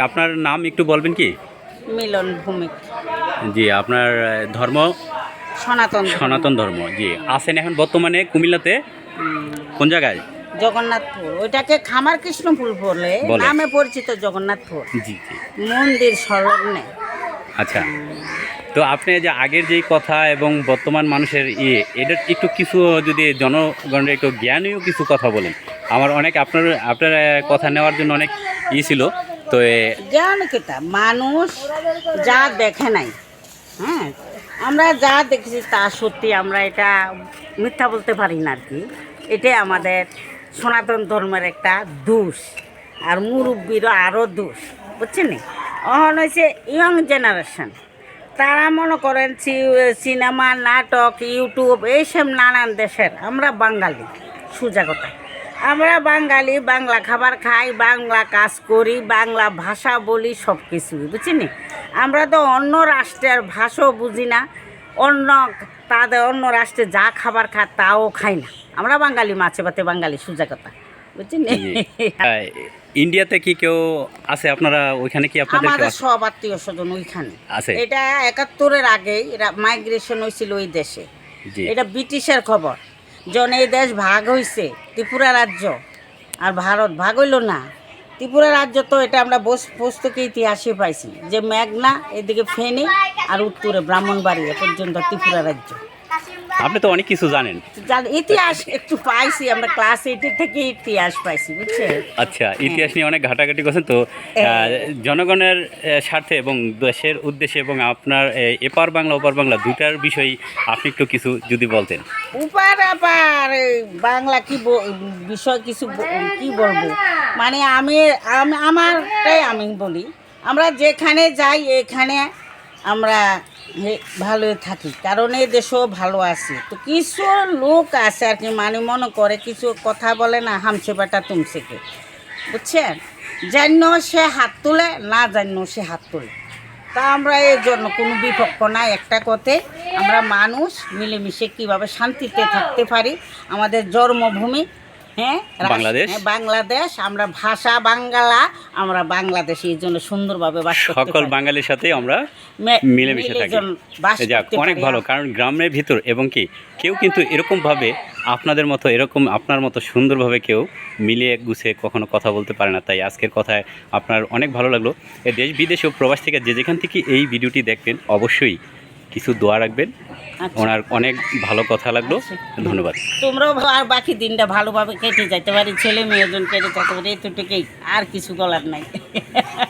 আপনার নাম একটু বলবেন কি? মিলন ভূমিক। জি আপনার ধর্ম? সনাতন সনাতন ধর্ম জি। আছেন এখন বর্তমানে কুমিল্লাতে? কোন জায়গায়? জগন্নাথপুর। ওইটাকে খামার কৃষ্ণপুর বলে। নামে পরিচিত জগন্নাথপুর। জি জি। মন্দির সংলগ্নে আচ্ছা। তো আপনি যে আগের যেই কথা এবং বর্তমান মানুষের ইয়ে এটার একটু কিছু যদি জনগণের একটু জ্ঞানীয় কিছু কথা বলেন। আমার অনেক আপনার আপনার কথা নেওয়ার জন্য অনেক ই ছিল। তো জ্ঞান কেটা? মানুষ যা দেখে নাই হ্যাঁ? আমরা যা দেখেছি তা সত্যি আমরা এটা মিথ্যা বলতে পারি না আর কি। এটাই আমাদের সনাতন ধর্মের একটা দোষ, আর মুরব্বীরও আরও দোষ, বুঝছেন? অহন হয়েছে ইয়ং জেনারেশন। তারা মনে করেন সিনেমা, নাটক, ইউটিউব, এইসব নানান দেশের, আমরা বাঙালি সোজা কথা আমরা বাঙালি বাংলা খাবার খাই বাংলা কাজ করি বাংলা ভাষা বলি সব কিছুই বুঝছিনি আমরা তো অন্য রাষ্ট্রের ভাষাও বুঝি না অন্য তাদের অন্য রাষ্ট্রে যা খাবার খায় তাও খাই না। আমরা বাঙালি মাছে ভাতে বাঙালি সোজা কথা বুঝছেন ইন্ডিয়াতে কি কেউ আছে? আপনারা ওইখানে কি আপনাদের আমাদের? সব আত্মীয় স্বজন ওইখানে। আছে। এটা একাত্তরের আগেই মাইগ্রেশন হয়েছিল ওই দেশে। এটা ব্রিটিশের খবর। জন এই দেশ ভাগ হয়েছে ত্রিপুরা রাজ্য। আর ভারত ভাগ হইল না। ত্রিপুরা রাজ্য তো এটা আমরা বস- পুস্তকে ইতিহাসে পাইছি। যে মেঘনা, এদিকে ফেনে আর উত্তরে ব্রাহ্মণবাড়ি এ পর্যন্ত ত্রিপুরা রাজ্য। আপনি তো অনেক কিছু জানেন। ইতিহাস একটু পাইছি আমরা ক্লাস এইটের থেকে ইতিহাস পাইছি বুঝছে আচ্ছা ইতিহাস নিয়ে অনেক ঘাটাঘাটি করছেন তো জনগণের স্বার্থে এবং দেশের উদ্দেশ্যে এবং আপনার এপার বাংলা ওপার বাংলা দুটার বিষয় আপনি একটু কিছু যদি বলতেন। উপার আবার এই বাংলা কি বিষয় কিছু কি বলব? মানে আমি আম- আমারটাই আমি বলি। আমরা যেখানে যাই এখানে আমরা ভালোই থাকি, কারণ এই দেশও ভালো আছে। তো কিছু লোক আছে আর কি মানে মনে করে কিছু কথা বলে না, হামছে বেটা তুমসেকে বুঝছেন? জান্য সে হাত তুলে, না জান্য সে হাত তুলে। তা আমরা এর জন্য কোনো বিপক্ষ নাই, একটা কথায় আমরা মানুষ মিলেমিশে কীভাবে শান্তিতে থাকতে পারি, আমাদের জন্মভূমি হ্যাঁ? বাংলাদেশ। হ্যাঁ, বাংলাদেশ আমরা ভাষা বাংলা আমরা বাংলাদেশ এই জন্য সুন্দরভাবে বাস করতে সকল বাঙালির সাথে আমরা মিলেমিশে থাকি। যাক অনেক ভালো কারণ গ্রামের ভিতর এবং কি কেউ কিন্তু এরকমভাবে আপনাদের মতো এরকম আপনার মতো সুন্দরভাবে কেউ মিলিয়ে গুছিয়ে কখনো কথা বলতে পারে না। তাই আজকের কথায় আপনার অনেক ভালো লাগল। দেশ বিদেশ ও প্রবাস থেকে যে যেখান থেকে এই ভিডিওটি দেখবেন অবশ্যই কিছু দোয়া রাখবেন। আচ্ছা। ওনার অনেক ভালো কথা লাগল। ধন্যবাদ। তোমরাও আর বাকি দিনটা ভালোভাবে কেটে যাইতে পারি। ছেলে মেয়েজন কেটে যেতে পারি এতটুকুই। আর কিছু বলার নাই।